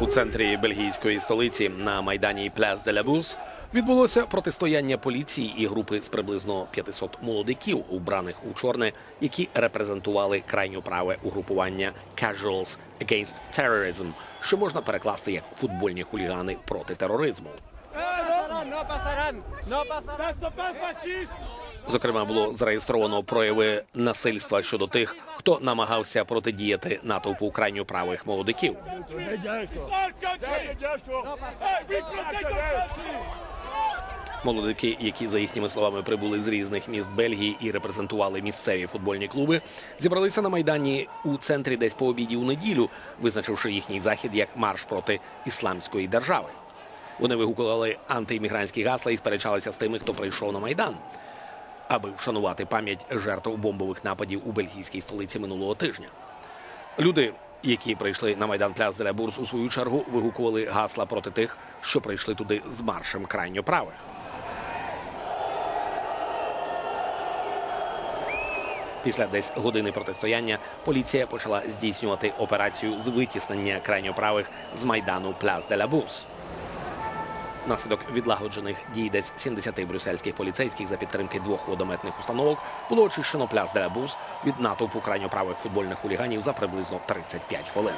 У центрі бельгійської столиці на майдані Пляс де Бурс відбулося протистояння поліції і групи з приблизно 500 молодиків, убраних у чорне, які репрезентували крайньо праве угрупування Casuals Against Terrorism, що можна перекласти як футбольні хулігани проти тероризму. Зокрема, було зареєстровано прояви насильства щодо тих, хто намагався протидіяти натовпу крайньо правих молодиків. Молодики, які за їхніми словами прибули з різних міст Бельгії і репрезентували місцеві футбольні клуби, зібралися на майдані у центрі десь по обіді у неділю, визначивши їхній захід як марш проти ісламської держави. Вони вигукували антиіммігрантські гасла і сперечалися з тими, хто прийшов на майдан, аби вшанувати пам'ять жертв бомбових нападів у бельгійській столиці минулого тижня. Люди, які прийшли на майдан Пляс де ла Бурс, у свою чергу вигукували гасла проти тих, що прийшли туди з маршем крайньо правих. Після десь години протистояння поліція почала здійснювати операцію з витіснення крайньоправих з майдану Пляс де ла Бурс. Наслідок відлагоджених дій десь 70 брюссельських поліцейських за підтримки двох водометних установок було очищено пляс ла від натовпу крайньоправих футбольних хуліганів за приблизно 35 хвилин.